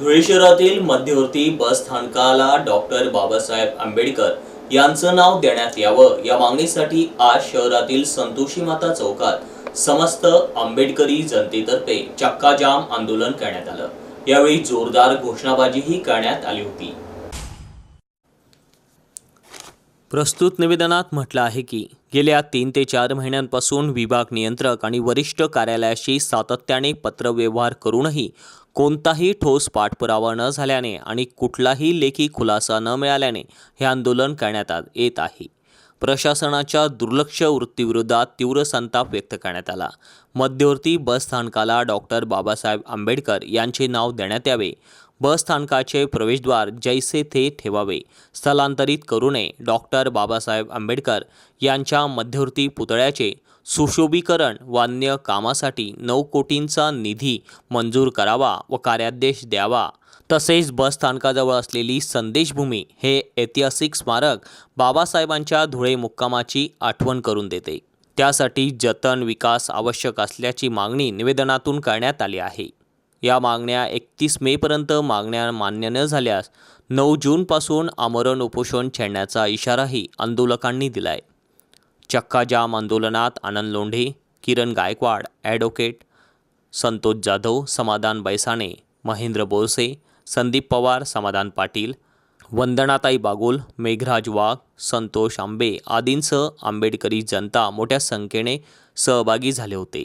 धुळे शहरातील मध्यवर्ती बस स्थानकाला डॉक्टर बाबासाहेब आंबेडकर यांचं नाव देण्यात यावं. या मागणीसाठी आज शहरातील संतोषी माता चौकात समस्त आंबेडकरी जनतेतर्फे चक्काजाम आंदोलन करण्यात आलं. यावेळी जोरदार घोषणाबाजीही करण्यात आली होती. प्रस्तुत निवेदनात म्हटलं आहे की गेल्या तीन ते चार महिन्यांपासून विभाग नियंत्रक आणि वरिष्ठ कार्यालयाशी सातत्याने पत्रव्यवहार करूनही कोणताही ठोस पाठपुरावा न झाल्याने आणि कुठलाही लेखी खुलासा न मिळाल्याने हे आंदोलन करण्यात आ- येत आहे. प्रशासनाच्या दुर्लक्ष वृत्तीविरोधात तीव्र संताप व्यक्त करण्यात आला. मध्यवर्ती बस स्थानकाला डॉक्टर बाबासाहेब आंबेडकर यांचे नाव देण्यात यावे. बस स्थानकाचे प्रवेशद्वार जैसे थे ठेवावे. स्थलांतरित करू नये डॉक्टर बाबासाहेब आंबेडकर यांच्या मध्यवर्ती पुतळ्याचे सुशोभीकरण व अन्य कामासाठी नऊ कोटींचा निधी मंजूर करावा व कार्यादेश द्यावा. तसेच बस स्थानकाजवळ असलेली संदेशभूमी हे ऐतिहासिक स्मारक बाबासाहेबांच्या धुळे मुक्कामाची आठवण करून देते. त्यासाठी जतन विकास आवश्यक असल्याची मागणी निवेदनातून करण्यात आली आहे. या मागण्या एकतीस मेपर्यंत मागण्या मान्य न झाल्यास नऊ जूनपासून आमरण उपोषण छेडण्याचा इशाराही आंदोलकांनी दिला आहे चक्काजाम आंदोलनात आनंद लोंढे किरण गायकवाड ॲडव्होकेट संतोष जाधव समाधान बैसाणे महेंद्र बोरसे संदीप पवार समाधान पाटील वंदनाताई बागुल मेघराज वाघ संतोष आंबे आदींसह आंबेडकरी जनता मोठ्या संख्येने सहभागी झाले होते.